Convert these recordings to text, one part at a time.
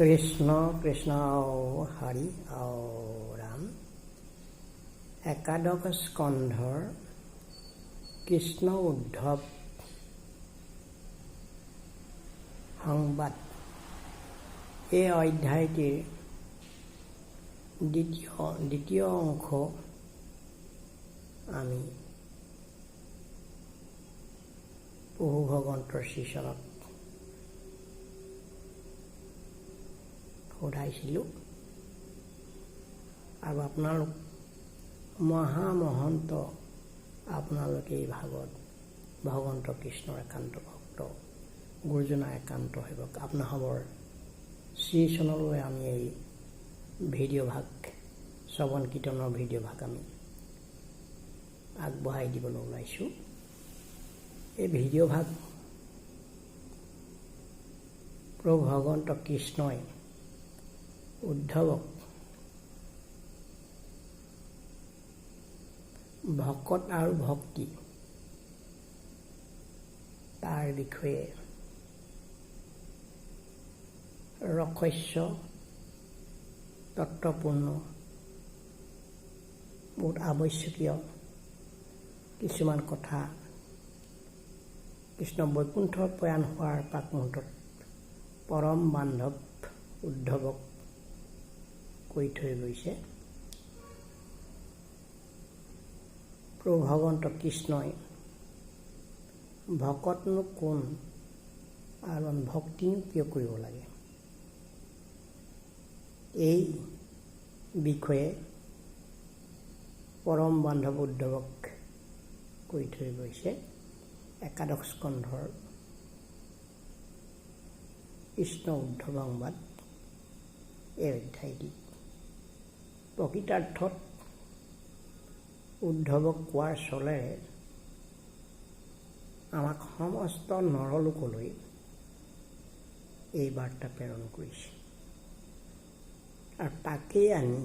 কৃষ্ণ কৃষ্ণ হৰি ৰাম একাদশ স্কন্ধৰ কৃষ্ণ উদ্ধৱ সংবাদ। এই অধ্যায়টিৰ দ্বিতীয় দ্বিতীয় অংশ আমি প্ৰভু ভগৱন্তৰ শ্ৰীচৰণত সোধাইছিলোঁ আৰু আপোনালোক মহামহন্ত আপোনালোকে এই ভাগত ভগৱন্ত কৃষ্ণৰ একান্ত ভক্ত গুৰুজনাৰ একান্ত সেৱক আপোনাসৱৰ শ্ৰীচৰণলৈ আমি এই ভিডিঅ' ভাগ, শ্ৰৱণ কীৰ্তনৰ ভিডিঅ' ভাগ আমি আগবঢ়াই দিবলৈ ওলাইছোঁ। এই ভিডিঅ' ভাগ প্ৰভু ভগৱন্ত কৃষ্ণই উদ্ধৱক ভকত আৰু ভক্তি। তাৰ বিষয়ে। ৰহস্য তত্ত্বপূৰ্ণ বহুত আৱশ্যকীয় কিছুমান কথা। কৃষ্ণ বৈকুণ্ঠৰ প্ৰয়াণ হোৱাৰ পাক মুহূৰ্তত পৰম বান্ধৱ উদ্ধৱক কৈ থৈ গৈছে। প্ৰভু ভগৱন্ত কৃষ্ণই ভকতনো কোন আৰু ভক্তিনো কিয় কৰিব লাগে? এই বিষয়ে পৰম বান্ধৱ উদ্ধৱক কৈ থৈ গৈছে একাদশ স্কন্ধৰ কৃষ্ণ উদ্ধৱ সংবাদ এই অধ্যায়টি। প্ৰকৃতাৰ্থত উদ্ধৱক কোৱাৰ চলেৰে আমাক সমস্ত নৰলোকলৈ এই বাৰ্তা প্ৰেৰণ কৰিছে। আৰু তাকেই আনি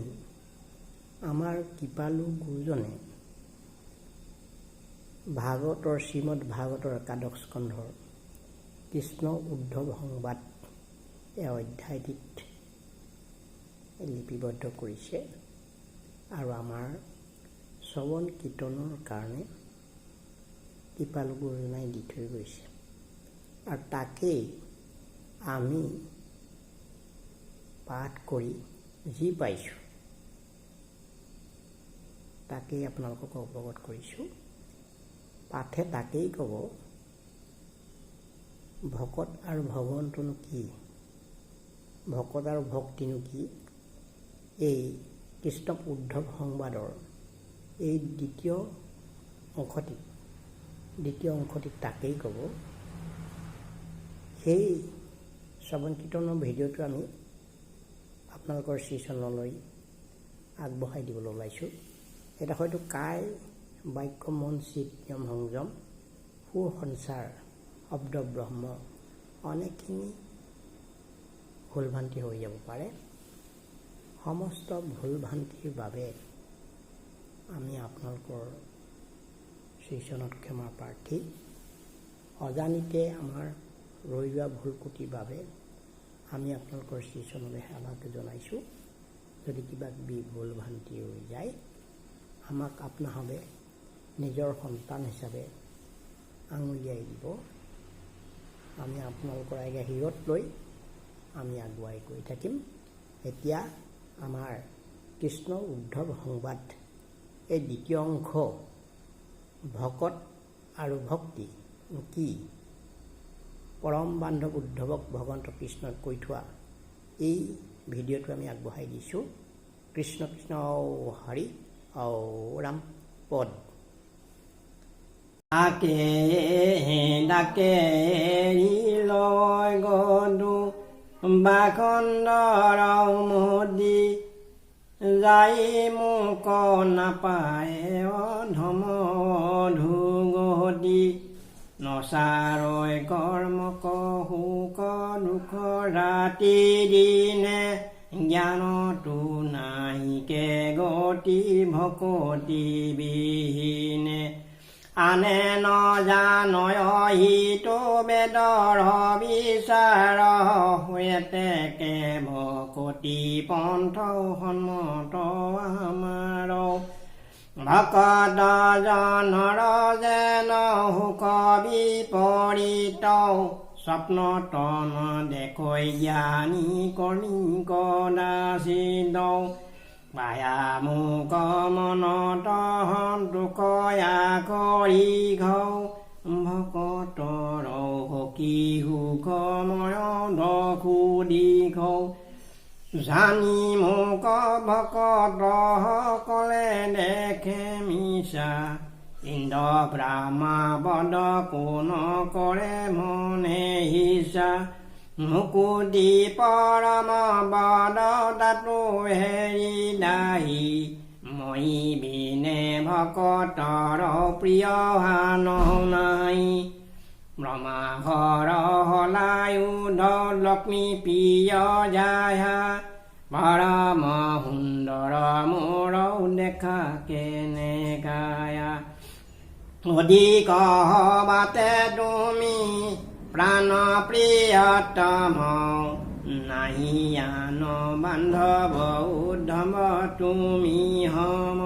আমাৰ কৃপালু গুৰুজনে ভাগৱতৰ শ্ৰীমদ ভাগৱতৰ একাদশ স্কন্ধৰ কৃষ্ণ উদ্ধৱ সংবাদ এই অধ্যায়টিত লিপিবদ্ধ কৰিছে। আৰু আমাৰ শ্ৰৱণ কীৰ্তনৰ কাৰণে কৃপালু গুৰুজনাই দি থৈ গৈছে। আৰু তাকেই আমি পাঠ কৰি যি পাইছোঁ তাকেই আপোনালোকক অৱগত কৰিছোঁ। পাঠে তাকেই ক'ব ভকত আৰু ভগৱন্তনো কি? ভকত আৰু ভক্তিনো কি? এই কৃষ্ণ উদ্ধৱ সংবাদৰ এই দ্বিতীয় অংশটি দ্বিতীয় অংশটি তাকেই ক'ব। সেই শ্ৰৱণ কীৰ্তনৰ ভিডিঅ'টো আমি আপোনালোকৰ শ্ৰীচৰণলৈ আগবঢ়াই দিবলৈ ওলাইছোঁ। এটা হয়তো কাই বাক্য মন চিত নিয়ম সংযম সুসঞ্চাৰ শব্দ ব্ৰহ্ম অনেকখিনি ভুল ভ্ৰান্তি হৈ যাব পাৰে। সমস্ত ভুল ভ্ৰান্তিৰ বাবে আমি আপোনালোকৰ শ্ৰীচৰণত ক্ষমা প্ৰাৰ্থী। অজানিতে আমাৰ ৰৈ যোৱা ভুল কুটিৰ বাবে আমি আপোনালোকৰ শ্ৰীচৰণলৈ সেৱাকে জনাইছোঁ। যদি কিবা কিবি ভুল ভ্ৰান্তি হৈ যায়, আমাক আপোনাসৱে নিজৰ সন্তান হিচাপে আঙুলিয়াই দিব। আমি আপোনালোকৰ আগে শিৰত লৈ আমি আগুৱাই গৈ থাকিম। এতিয়া আমাৰ কৃষ্ণ উদ্ধৱ সংবাদ এই দ্বিতীয় অংশ ভকত আৰু ভক্তি কি? পৰম বান্ধৱ উদ্ধৱক ভগৱন্ত কৃষ্ণই কৈ থোৱা এই ভিডিঅ'টো আমি আগবঢ়াই দিছোঁ। কৃষ্ণ কৃষ্ণ হৰি ঔ ৰাম পদ। ডাকে ডাকে লয় গদু বাখণ্ডৰ মোদী যাই মোক নাপায় অধম ধুগতি নচাৰয় কৰ্ম সুখ দুখ ৰাতি দিনে জ্ঞানতো নাহিকে গতি ভকতি বিহীনে আনে ন জানয় হিতো বেদৰ বিচাৰ হৈতে ভকতি পন্থ সন্মত আমাৰ। ভকত জনৰ যেন সুখ বিপৰীত স্বপ্নতন দেখৈ জ্ঞানী কদাচিত মায়া মোক মনত সন্তোষয়া কৰি ঘৌ ভকতৰ সখী সুখময় দখু দীঘৌ। জানি মোক ভকত সকলে দেখে মিছা। ইন্দ্ৰ ব্ৰাহ্মা বদ কোন কৰে মনে হিচা মুকুতি পৰম বদ তাতো হেৰি দাহি মই বিনে ভকতৰ প্ৰিয় হান নাই ব্ৰহ্মা হৰ হলায়ুধ লক্ষ্মী প্ৰিয় যায় পৰম সুন্দৰ মোৰ দেখা কেনে গায়া অধিক বাতে তুমি প্ৰাণ প্ৰিয়তম নাহি আন বান্ধৱ উদ্ধৱ তুমি হম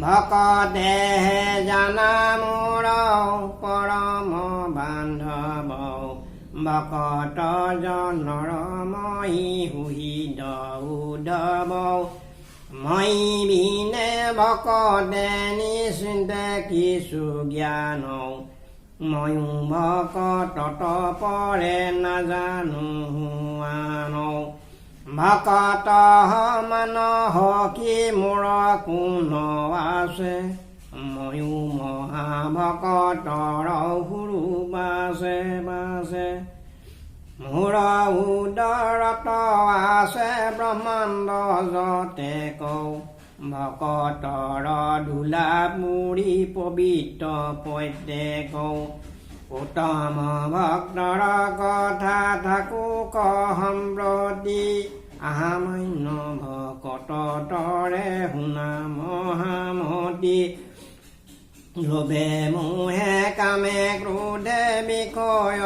ভকতে জানা মোৰ পৰম বান্ধৱ ভকত জনৰ মই সুহিদ উদ্ধৱ মই বিনে ভকতে নিচিন্তে কিছু জ্ঞান ময়ো ভকত পৰে নাজানো আন ভকত মান কি মোৰ কোন আছে ময়ো মহাভকতৰ সুৰু বাছে বাছে মোৰ উদৰত আছে ব্ৰহ্মাণ্ড যতে কওঁ ভকতৰ ধূলা মুৰি পবিত্ৰ কওঁ উত্তম ভক্তৰ কথা থাকো কহম প্ৰতি আহামান্য ভকত তৰে শুনা মহামতি লোভে মোহে কামে ক্ৰোধে বিষয়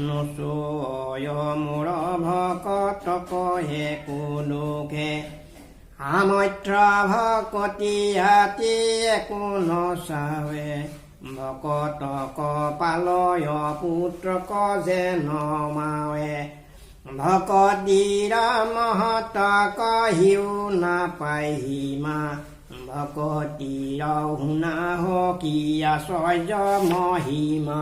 নচয় মোৰ ভকত কহে কোলোকে ভকতি হাতী একো নচাৱে ভকত কপালয় পুত্ৰক যে নমাৱে ভকতিৰ মহত কহিও নাপায়হি মা ভকতিৰ শুনা কি আচৰ্য মহিমা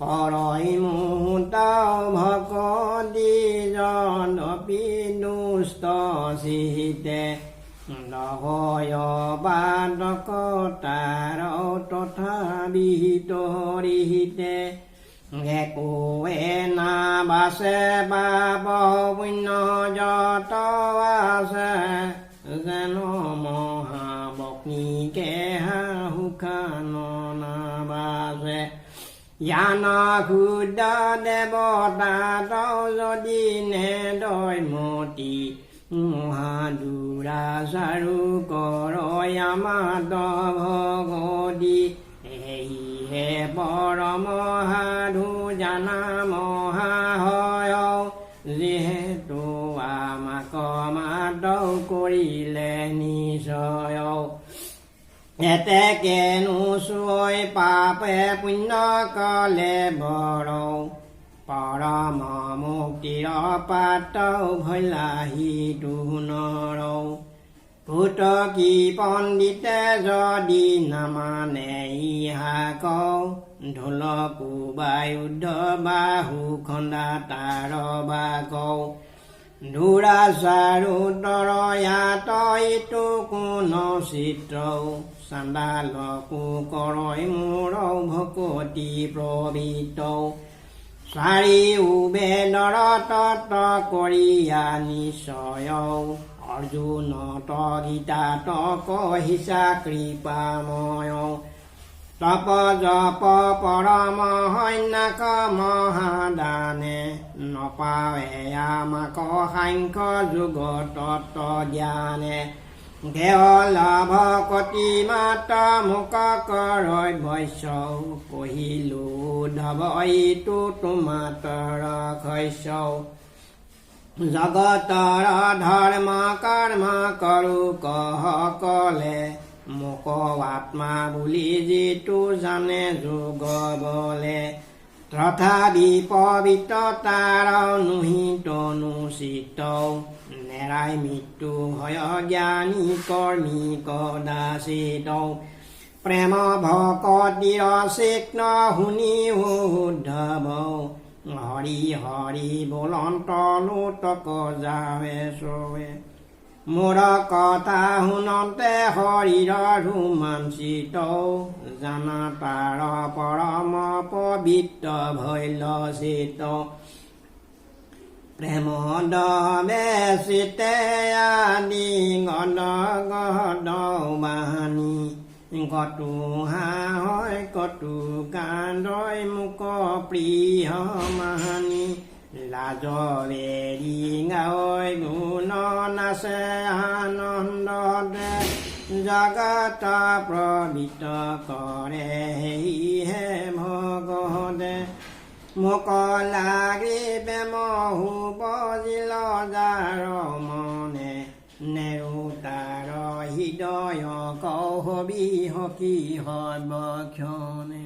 হরই মুহুতা ভকতি জনপি দুষ্টসিহিতে নহয় বাদক তাৰ তথাপি তৰিহিতে একোৱে নাবাছে বাব পুণ্য যত আছে জ্ঞান ক্ষুদ্ৰ দেৱতা যদি নেদয় মতি মহাদুৰাচাৰু কৰয় আমাত ভগতি সেয়ে পৰম সাধু জানা মহাশয় যিহেতু আমাক মাত কৰিলে নিশ্চয় এতেকেনো চৈ পাপে পুণ্য কলে বৰ পৰম মুক্তিৰ পাত ভৈলাহী দুনৰ ভূত কি পণ্ডিতে যদি নামানে ইহা কওঁ ঢোল কোবাই উদ্ধ বাহু খন্দা তাৰ বা কওঁ ধুৰা চাৰু তৰয়াত ইটো কোন চিত্ৰ চাণ্ডালকো কৰই মোৰ ভকতি প্ৰবৃত চাৰি উবেদৰ তত কৰিয়া নিশ্চয় অৰ্জুন গীতা তক হিচা কৃপাময় তপ জপ পৰম সন্যাস মহাদানে নপাৱে আমাক সাংখ্য যুগ তত্ত্ব জ্ঞানে লাভ কতি মাত মোক কৰৈ বৈশ্য কহিলো ধবইটো তোমাতৰ শস্য জগতৰ ধৰ্ম কৰ্ম কৰো কহ কলে মোক আত্মা বুলি যিটো জানে যোগ বলে তথাপি পবিত্ৰতাৰ নুহিত অনুচিত নেৰাই মৃত্যু হয় জ্ঞানী কৰ্মী কদাচিত প্ৰেম ভকতিৰ চিক্ন শুনি উদ্ধৱ হৰি হৰি বোলন্ত লোটক যাৱে চৱে। মোৰ কথা শুনতে শৰীৰ ৰোমাঞ্চিত জানা তাৰ পৰম পবিত্ৰ ভৈল চিত প্ৰেম দবে চিতে আদি গদ গদ বাহানী কটু হাঁহৈ কটু কান্দৈ মোক প্ৰিয় মাহানী। লাজবেৰি গাঁৱৈ গুণ নাচে আনন্দ দে। জগত প্ৰবিত কৰে সেয়েহে ভগদে মোক লাগি বেমহু বজিল যাৰ মনে নেৰু তাৰ হৃদয় কহবি সখী সৰ্বক্ষণে